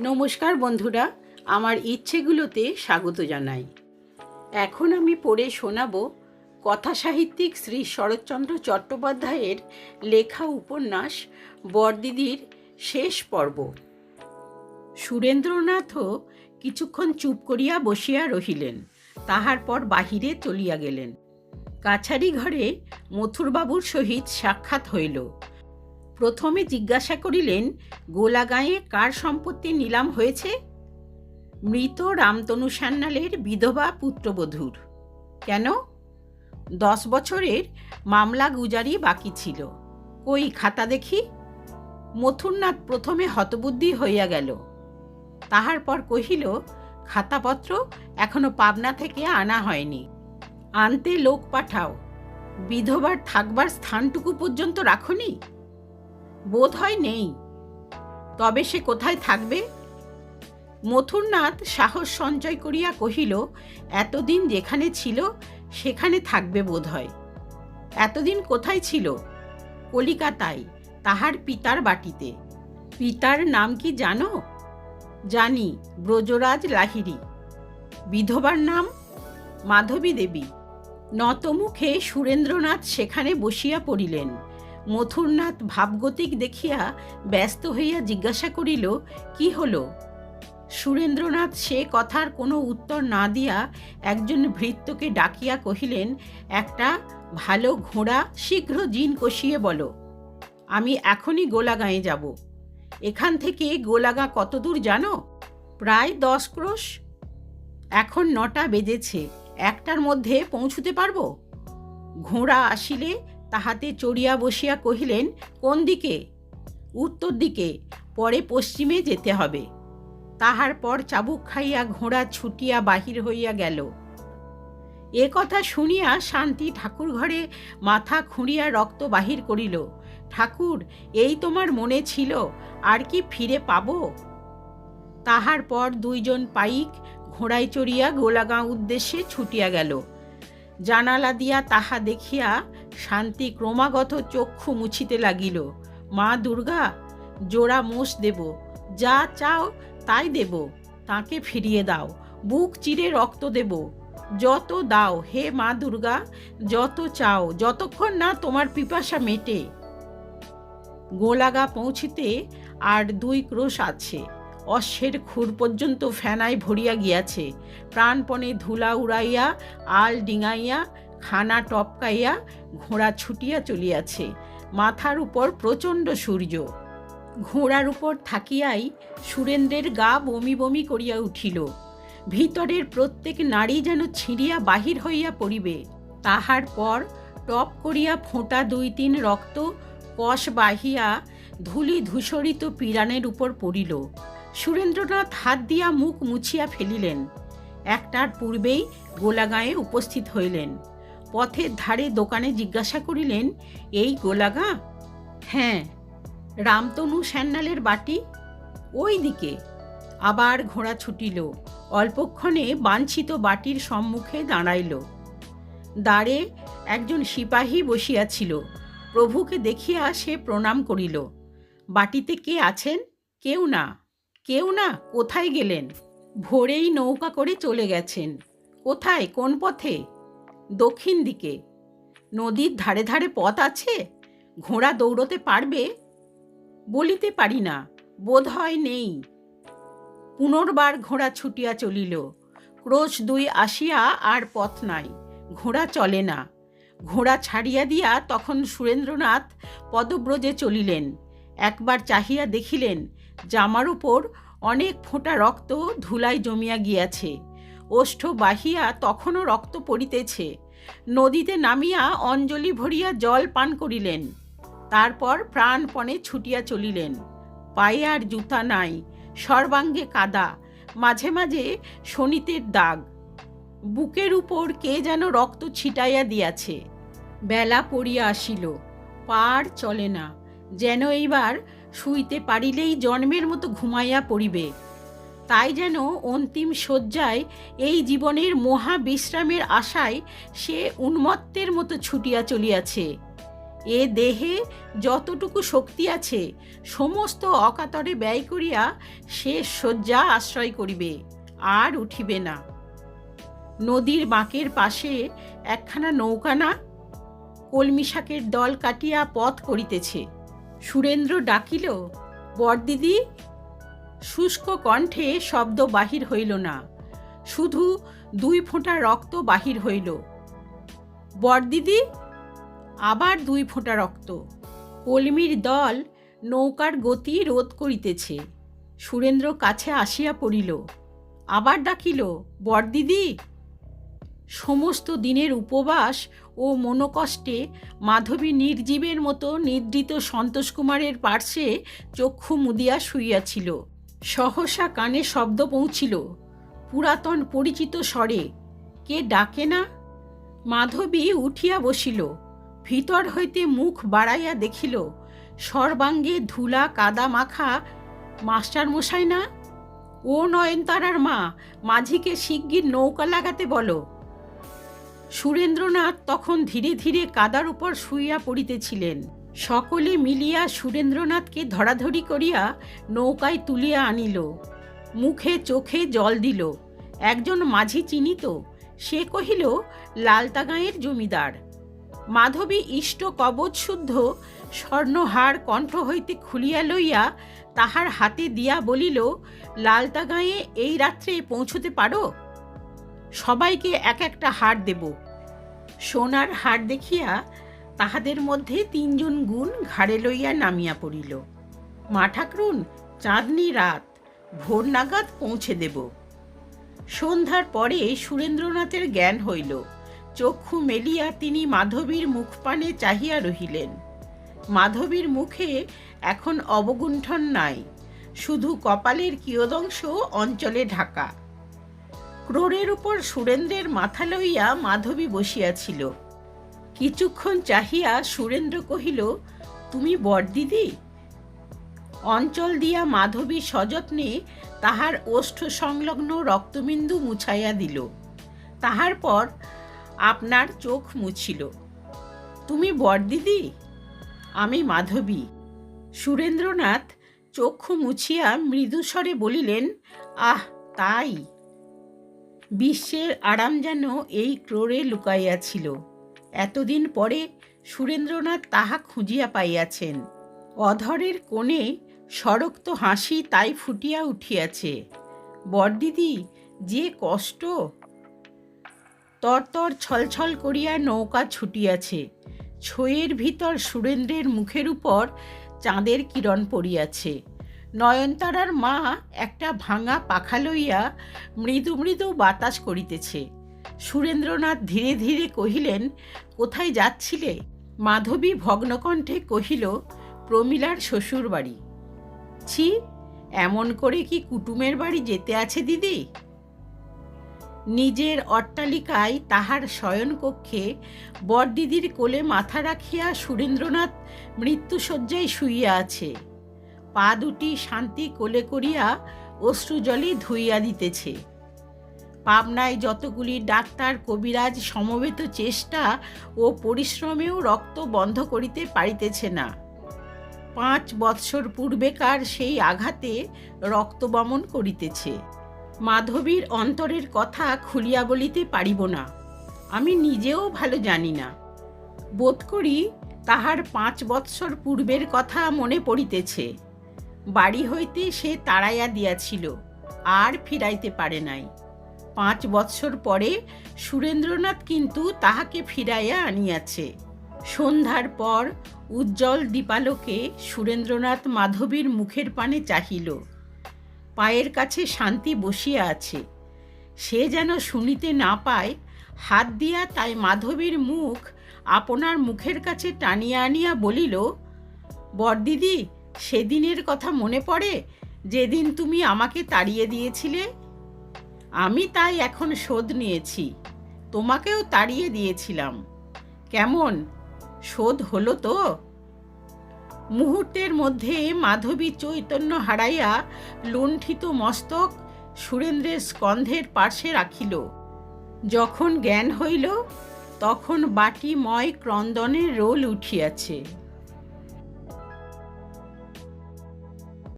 নমস্কার বন্ধুরা, আমার ইচ্ছেগুলোতে স্বাগত জানাই। এখন আমি পড়ে শোনাব কথা সাহিত্যিক শ্রী শরৎচন্দ্র চট্টোপাধ্যায়ের লেখা উপন্যাস বরদিদির শেষ পর্ব। সুরেন্দ্রনাথও কিছুক্ষণ চুপ করিয়া বসিয়া রহিলেন, তাহার পর বাহিরে চলিয়া গেলেন। কাছারি ঘরে মথুরবাবুর সহিত সাক্ষাৎ হইল। প্রথমে জিজ্ঞাসা করিলেন, গোলাগাঁয়ে কার সম্পত্তি নিলাম হয়েছে? মৃত রামতনু সান্যালের বিধবা পুত্রবধূর। কেন? দশ বছরের মামলা গুজারি বাকি ছিল। কই খাতা দেখি? মথুরনাথ প্রথমে হতবুদ্ধি হইয়া গেল। তাহার পর কহিল, খাতাপত্র এখনও পাবনা থেকে আনা হয়নি। আনতে লোক পাঠাও। বিধবার থাকবার স্থানটুকু পর্যন্ত রাখনি বোধ হয় নেই। তবে সে কোথায় থাকবে? মথুরনাথ সাহস সঞ্চয় করিয়া কহিল, এতদিন যেখানে ছিল, সেখানে থাকবে বোধ হয় এতদিন কোথায় ছিল? কলিকাতায়, তাহার পিতার বাটিতে। পিতার নাম কি জানো? জানি, ব্রজরাজ লাহিড়ী। বিধবার নাম মাধবী দেবী। নতমুখে সুরেন্দ্রনাথ সেখানে বসিয়া পড়িলেন। মথুরনাথ ভাবগতিক দেখিয়া ব্যস্ত হইয়া জিজ্ঞাসা করিল, কি হল? সুরেন্দ্রনাথ সে কথার কোনো উত্তর না দিয়া একজন ভৃত্যকে ডাকিয়া কহিলেন, একটা ভালো ঘোড়া শীঘ্র জিন কষিয়ে বলো, আমি এখনই গোলাগাঁয়ে যাব। এখান থেকে গোলাগাঁ কত দূর জানো? প্রায় দশ ক্রোশ। এখন নটা বেজেছে, একটার মধ্যে পৌঁছতে পারব? ঘোড়া আসিলে তাহাতে চড়িয়া বসিয়া কহিলেন, কোন দিকে? উত্তর দিকে, পরে পশ্চিমে যেতে হবে। তাহার পর চাবুক খাইয়া ঘোড়া ছুটিয়া বাহির হইয়া গেল। এ কথা শুনিয়া শান্তি ঠাকুর ঘরে মাথা খুঁড়িয়া রক্ত বাহির করিল, ঠাকুর, এই তোমার মনে ছিল, আর কি ফিরে পাব? তাহার পর দুইজন পাইক ঘোড়ায় চড়িয়া গোলাগাঁও উদ্দেশ্যে ছুটিয়া গেল। জানালা দিয়া তাহা দেখিয়া শান্তি ক্রমাগত চক্ষু মুছিতে লাগিল। মা দুর্গা, জোড়া মোষ দেব, যা চাও তাই দেব, তাকে ফিরিয়ে দাও, বুক চিরে রক্ত দেব, যত দাও, হে মা দুর্গা, যত চাও, যতক্ষণ না তোমার পিপাসা মেটে। গোলাগা পৌঁছিতে আর দুই ক্রোশ আছে। অশ্বের খুর পর্যন্ত ফেনায় ভরিয়া গিয়াছে। প্রাণপণে ধুলা উড়াইয়া, আল ডিঙাইয়া খানা টপকাইয়া ঘোড়া ছুটিয়া চলিয়াছে। মাথার উপর প্রচণ্ড সূর্য। ঘোড়ার উপর থাকিয়াই সুরেন্দ্রের গা বমি বমি করিয়া উঠিল। ভিতরের প্রত্যেক নারী যেন ছিঁড়িয়া বাহির হইয়া পড়িবে। তাহার পর টপ করিয়া ফোঁটা দুই তিন রক্ত কষ বাহিয়া ধুলি ধূসরিত পিরানের উপর পড়িল। সুরেন্দ্রনাথ হাত দিয়া মুখ মুছিয়া ফেলিলেন। একটার পূর্বেই গোলাগাঁয়ে উপস্থিত হইলেন। পথের ধারে দোকানে জিজ্ঞাসা করিলেন, এই গোলাগা? হ্যাঁ রামতনু স্যান্ডালের বাটি? ওই দিকে আবার ঘোড়া ছুটিল, অল্পক্ষণে বাঞ্ছিত বাটির সম্মুখে দাঁড়াইল। দ্বারে একজন সিপাহী বসিয়াছিল, প্রভুকে দেখিয়া সে প্রণাম করিল, বাটিতে কে আছেন? কেউ না। কেউ না? কোথায় গেলেন? ভোরেই নৌকা করে চলে গেছেন। কোথায়? কোন পথে? দক্ষিণ দিকে। নদীর ধারে ধারে পথ আছে? ঘোড়া দৌড়তে পারবে? বলিতে পারি না বোধ হয় নেই। পুনর্বার ঘোড়া ছুটিয়া চলিল। ক্রোশ দুই আসিয়া আর পথ নাই, ঘোড়া চলে না। ঘোড়া ছাড়িয়া দিয়া তখন সুরেন্দ্রনাথ পদব্রজে চলিলেন। একবার চাহিয়া দেখিলেন, জামার উপর অনেক ফোঁটা রক্ত ধুলায় জমিয়া গিয়াছে। ওষ্ঠ বাহিয়া তখনও রক্ত পড়িতেছে। নদীতে নামিয়া অঞ্জলি ভরিয়া জল পান করিলেন। তারপর প্রাণপণে ছুটিয়া চলিলেন। পায়ে আর জুতা নাই, সর্বাঙ্গে কাদা, মাঝে মাঝে শনিতের দাগ। বুকের উপর কে যেন রক্ত ছিটাইয়া দিয়াছে। বেলা পড়িয়া আসিল, পার চলে না, যেন এইবার শুইতে পারিলেই জন্মের মতো ঘুমাইয়া পড়িবে। তাই যেন অন্তিম শয্যায় এই জীবনের মহা বিশ্রামের আশায় সে উন্মত্তের মতো ছুটিয়া চলিয়াছে। এ দেহে যতটুকু শক্তি আছে, সমস্ত অকাতরে ব্যয় করিয়া শেষ শয্যা আশ্রয় করিবে, আর উঠিবে না। নদীর বাঁকের পাশে একখানা নৌকা না? কলমি শাকের দল কাটিয়া পথ করিতেছে। সুরেন্দ্র ডাকিল, বরদিদি শুষ্ক কণ্ঠে শব্দ বাহির হইল না। শুধু দুই ফোঁটা রক্ত বাহির হইল। বরদিদি, আবার দুই ফোঁটা রক্ত। কলমির দল নৌকার গতি রোধ করিতেছে। সুরেন্দ্র কাছে আসিয়া পড়িল। আবার ডাকিল, বরদিদি! সমস্ত দিনের উপবাস ও মনোকষ্টে মাধবী নির্জীবের মতো নিদ্রিত সন্তোষ কুমারের পার্শ্বে চক্ষু মুদিয়া শুইয়াছিল। সহসা কানে শব্দ পৌঁছিল। পুরাতন পরিচিত স্বরে, কে ডাকে না? মাধবী উঠিয়া বসিল, ভিতর হইতে মুখ বাড়াইয়া দেখিল, সর্বাঙ্গে ধুলা কাদা মাখা মাস্টার মশাই না? ও নয়নতারার মা, মাঝিকে শিগগির নৌকা লাগাতে বলো। সুরেন্দ্রনাথ তখন ধীরে ধীরে কাদার উপর শুইয়া পড়িতেছিলেন। সকলে মিলিয়া সুরেন্দ্রনাথকে ধরাধরি করিয়া নৌকায় তুলিয়া আনিল। মুখে চোখে জল দিল। একজন মাঝি চিনিত। সে কহিল, লালতাগাঁয়ের জমিদার। মাধবী ইষ্ট কবচ শুদ্ধ স্বর্ণহার কণ্ঠ হইতে খুলিয়া লইয়া তাহার হাতে দিয়া বলিল, লালতাগাঁয়ে এই রাত্রে পৌঁছতে পারো? সবাইকে এক একটা হার দেব। সোনার হার দেখিয়া তাহাদের মধ্যে তিনজন গুণ ঘাড়ে লইয়া নামিয়া পড়িল। মা ঠাকরুন, চাঁদনি রাত, ভোর নাগাদ পৌঁছে দেব। সন্ধ্যার পরে সুরেন্দ্রনাথের জ্ঞান হইল। চক্ষু মেলিয়া তিনি মাধবীর মুখপানে চাহিয়া রহিলেন। মাধবীর মুখে এখন অবগুণ্ঠন নাই, শুধু কপালের কিয়দংশ অঞ্চলে ঢাকা। ক্রোড়ের উপর সুরেন্দ্রের মাথা লইয়া মাধবী বসিয়াছিল। কিছুক্ষণ চাহিয়া সুরেন্দ্র কহিল, তুমি বরদিদি? অঞ্চল দিয়া মাধবী সযত্নে তাহার ওষ্ঠ সংলগ্ন রক্তবিন্দু মুছাইয়া দিল। তাহার পর আপনার চোখ মুছিল। তুমি বরদিদি? আমি মাধবী সুরেন্দ্রনাথ চক্ষু মুছিয়া মৃদুস্বরে বলিলেন, আহ, তাই। বিশ্বের আরাম যেন এই ক্রোড়ে লুকাইয়াছিল। এতদিন পরে সুরেন্দ্রনাথ তাহা খুঁজিয়া পাইয়াছেন। অধরের কোণে সড়ক্ত হাসি তাই ফুটিয়া উঠিয়াছে। বরদিদি, যে কষ্ট! তরতর ছলছল করিয়া নৌকা ছুটিয়াছে। ছইয়ের ভিতর সুরেন্দ্রের মুখের উপর চাঁদের কিরণ পড়িয়াছে। নয়নতারার মা একটা ভাঙা পাখা লইয়া মৃদু মৃদু বাতাস করিতেছে। সুরেন্দ্রনাথ ধীরে ধীরে কহিলেন, কোথায় যাচ্ছিলে? মাধবী ভগ্নকণ্ঠে কহিল, প্রমিলার শ্বশুর বাড়ি ছি, এমন করে কি কুটুমের বাড়ি যেতে আছে দিদি? নিজের অট্টালিকায় তাহার শয়নকক্ষে বরদিদির কোলে মাথা রাখিয়া সুরেন্দ্রনাথ মৃত্যুশয্যায় শুইয়া আছে। পা দুটি শান্তি কোলে করিয়া অশ্রুজলে ধুইয়া দিতেছে। পাবনায় যতগুলি ডাক্তার, কবিরাজ সমবেত চেষ্টা ও পরিশ্রমেও রক্ত বন্ধ করিতে পারিতেছে না। পাঁচ বৎসর পূর্বেকার সেই আঘাতে রক্তবমন করিতেছে। মাধবীর অন্তরের কথা খুলিয়া বলিতে পারিব না। আমি নিজেও ভালো জানি না। বোধ করি তাহার পাঁচ বৎসর পূর্বের কথা মনে পড়িতেছে। বাড়ি হইতে সে তাড়াইয়া দিয়াছিল, আর ফিরাইতে পারে নাই। পাঁচ বৎসর পরে সুরেন্দ্রনাথ কিন্তু তাহাকে ফিরাইয়া আনিয়াছে। সন্ধ্যার পর উজ্জ্বল দীপালোকে সুরেন্দ্রনাথ মাধবীর মুখের পানে চাহিল। পায়ের কাছে শান্তি বসিয়া আছে। সে যেন শুনিতে না পায়, হাত দিয়া তাই মাধবীর মুখ আপনার মুখের কাছে টানিয়া আনিয়া বলিল, বরদিদি, সেদিনের কথা মনে পড়ে? যেদিন তুমি আমাকে তাড়িয়ে দিয়েছিলে আমি তাই এখন শোধ নিয়েছি। তোমাকেও তাড়িয়ে দিয়েছিলাম। কেমন? শোধ হলো তো? মুহূর্তের মধ্যে মাধবী চৈতন্য হারাইয়া লুণ্ঠিত মস্তক সুরেন্দ্রের স্কন্ধের পার্শ্বে রাখিল। যখন জ্ঞান হইল, তখন বাটিময় ক্রন্দনের রোল উঠিয়াছে।